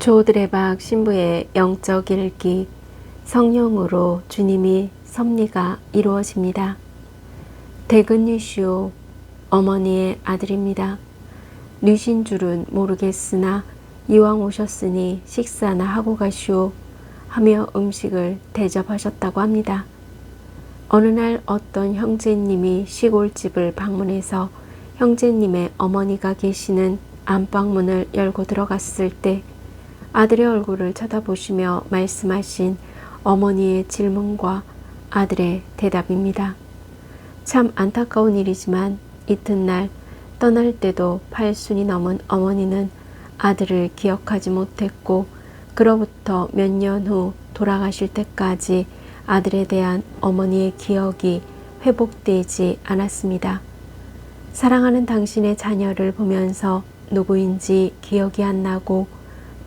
조드레박 신부의 영적 일기 성령으로 주님이 섭리가 이루어집니다. 대근유시오 어머니의 아들입니다. 뉘신 줄은 모르겠으나 이왕 오셨으니 식사나 하고 가시오 하며 음식을 대접하셨다고 합니다. 어느 날 어떤 형제님이 시골집을 방문해서 형제님의 어머니가 계시는 안방문을 열고 들어갔을 때 아들의 얼굴을 쳐다보시며 말씀하신 어머니의 질문과 아들의 대답입니다. 참 안타까운 일이지만 이튿날 떠날 때도 팔순이 넘은 어머니는 아들을 기억하지 못했고 그로부터 몇 년 후 돌아가실 때까지 아들에 대한 어머니의 기억이 회복되지 않았습니다. 사랑하는 당신의 자녀를 보면서 누구인지 기억이 안 나고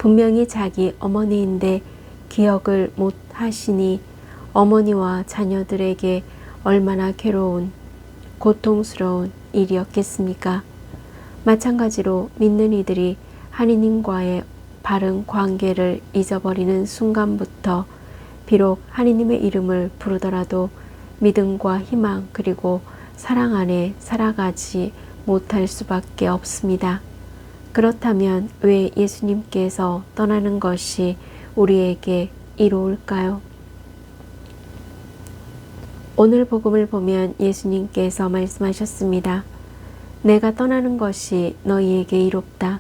분명히 자기 어머니인데 기억을 못 하시니 어머니와 자녀들에게 얼마나 괴로운 고통스러운 일이었겠습니까? 마찬가지로 믿는 이들이 하느님과의 바른 관계를 잊어버리는 순간부터 비록 하느님의 이름을 부르더라도 믿음과 희망 그리고 사랑 안에 살아가지 못할 수밖에 없습니다. 그렇다면 왜 예수님께서 떠나는 것이 우리에게 이로울까요? 오늘 복음을 보면 예수님께서 말씀하셨습니다. 내가 떠나는 것이 너희에게 이롭다.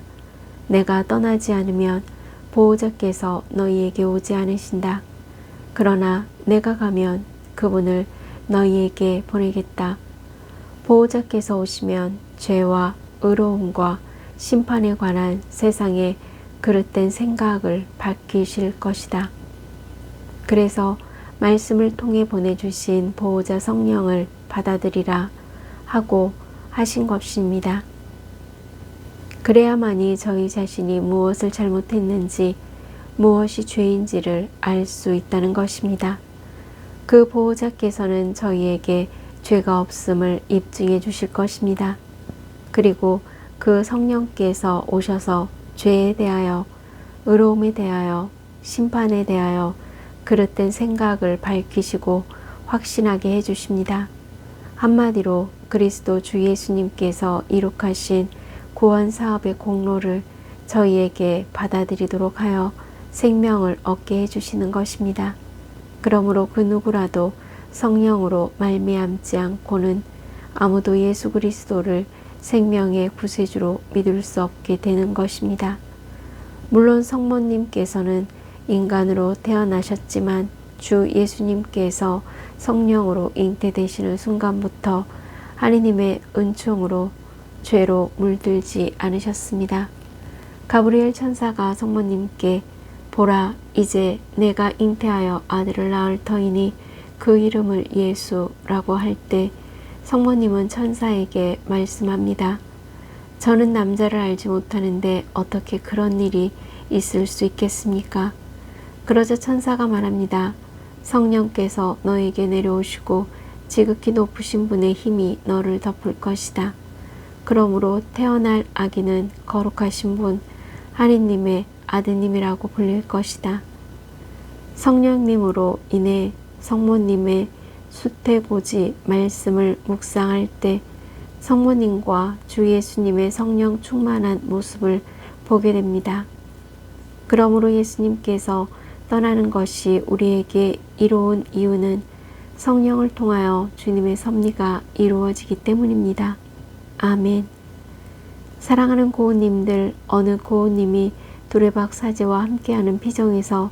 내가 떠나지 않으면 보호자께서 너희에게 오지 않으신다. 그러나 내가 가면 그분을 너희에게 보내겠다. 보호자께서 오시면 죄와 의로움과 심판에 관한 세상의 그릇된 생각을 밝히실 것이다. 그래서 말씀을 통해 보내주신 보호자 성령을 받아들이라 하고 하신 것입니다. 그래야만이 저희 자신이 무엇을 잘못했는지 무엇이 죄인지를 알 수 있다는 것입니다. 그 보호자께서는 저희에게 죄가 없음을 입증해 주실 것입니다. 그리고 그 성령께서 오셔서 죄에 대하여 의로움에 대하여 심판에 대하여 그릇된 생각을 밝히시고 확신하게 해주십니다. 한마디로 그리스도 주 예수님께서 이룩하신 구원 사업의 공로를 저희에게 받아들이도록 하여 생명을 얻게 해주시는 것입니다. 그러므로 그 누구라도 성령으로 말미암지 않고는 아무도 예수 그리스도를 생명의 구세주로 믿을 수 없게 되는 것입니다. 물론 성모님께서는 인간으로 태어나셨지만 주 예수님께서 성령으로 잉태되시는 순간부터 하느님의 은총으로 죄로 물들지 않으셨습니다. 가브리엘 천사가 성모님께 보라 이제 내가 잉태하여 아들을 낳을 터이니 그 이름을 예수라고 할때 성모님은 천사에게 말씀합니다. 저는 남자를 알지 못하는데 어떻게 그런 일이 있을 수 있겠습니까? 그러자 천사가 말합니다. 성령께서 너에게 내려오시고 지극히 높으신 분의 힘이 너를 덮을 것이다. 그러므로 태어날 아기는 거룩하신 분 하느님의 아드님이라고 불릴 것이다. 성령님으로 인해 성모님의 수태고지 말씀을 묵상할 때 성모님과 주 예수님의 성령 충만한 모습을 보게 됩니다. 그러므로 예수님께서 떠나는 것이 우리에게 이로운 이유는 성령을 통하여 주님의 섭리가 이루어지기 때문입니다. 아멘. 사랑하는 고우님들, 어느 고우님이 두레박 사제와 함께하는 피정에서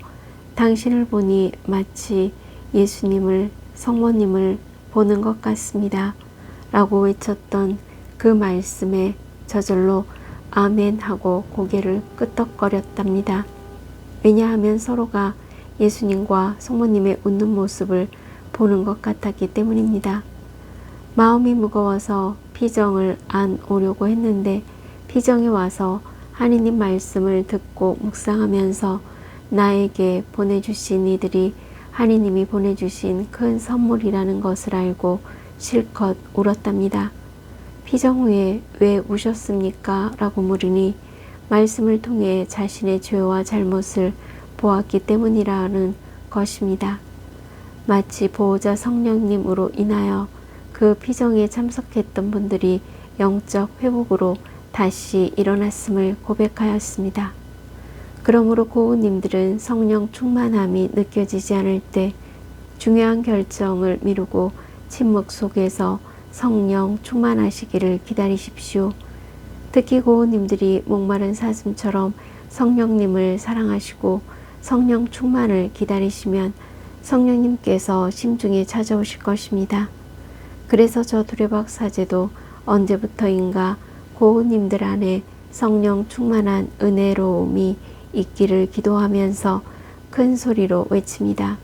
당신을 보니 마치 예수님을, 성모님을 보는 것 같습니다. 라고 외쳤던 그 말씀에 저절로 아멘 하고 고개를 끄덕거렸답니다. 왜냐하면 서로가 예수님과 성모님의 웃는 모습을 보는 것 같았기 때문입니다. 마음이 무거워서 피정을 안 오려고 했는데 피정에 와서 하느님 말씀을 듣고 묵상하면서 나에게 보내주신 이들이 하느님이 보내주신 큰 선물이라는 것을 알고 실컷 울었답니다. 피정 후에 왜 우셨습니까? 라고 물으니 말씀을 통해 자신의 죄와 잘못을 보았기 때문이라는 것입니다. 마치 보호자 성령님으로 인하여 그 피정에 참석했던 분들이 영적 회복으로 다시 일어났음을 고백하였습니다. 그러므로 고우님들은 성령 충만함이 느껴지지 않을 때 중요한 결정을 미루고 침묵 속에서 성령 충만하시기를 기다리십시오. 특히 고우님들이 목마른 사슴처럼 성령님을 사랑하시고 성령 충만을 기다리시면 성령님께서 심중에 찾아오실 것입니다. 그래서 저 두레박 사제도 언제부터인가 고우님들 안에 성령 충만한 은혜로움이 있기를 기도하면서 큰 소리로 외칩니다.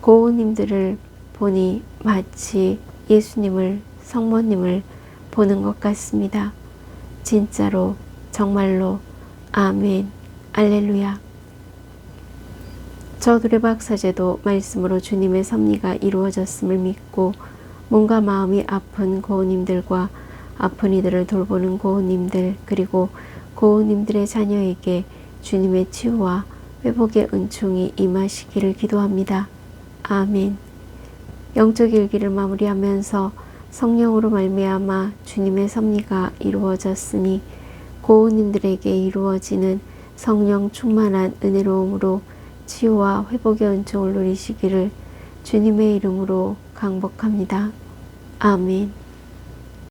고우님들을 보니 마치 예수님을 성모님을 보는 것 같습니다. 진짜로 정말로 아멘 알렐루야 저 두레박 사제도 말씀으로 주님의 섭리가 이루어졌음을 믿고 몸과 마음이 아픈 고우님들과 아픈 이들을 돌보는 고우님들 그리고 고우님들의 자녀에게 주님의 치유와 회복의 은총이 임하시기를 기도합니다. 아멘. 영적 일기를 마무리하면서 성령으로 말미암아 주님의 섭리가 이루어졌으니 고우님들에게 이루어지는 성령 충만한 은혜로움으로 치유와 회복의 은총을 누리시기를 주님의 이름으로 강복합니다. 아멘.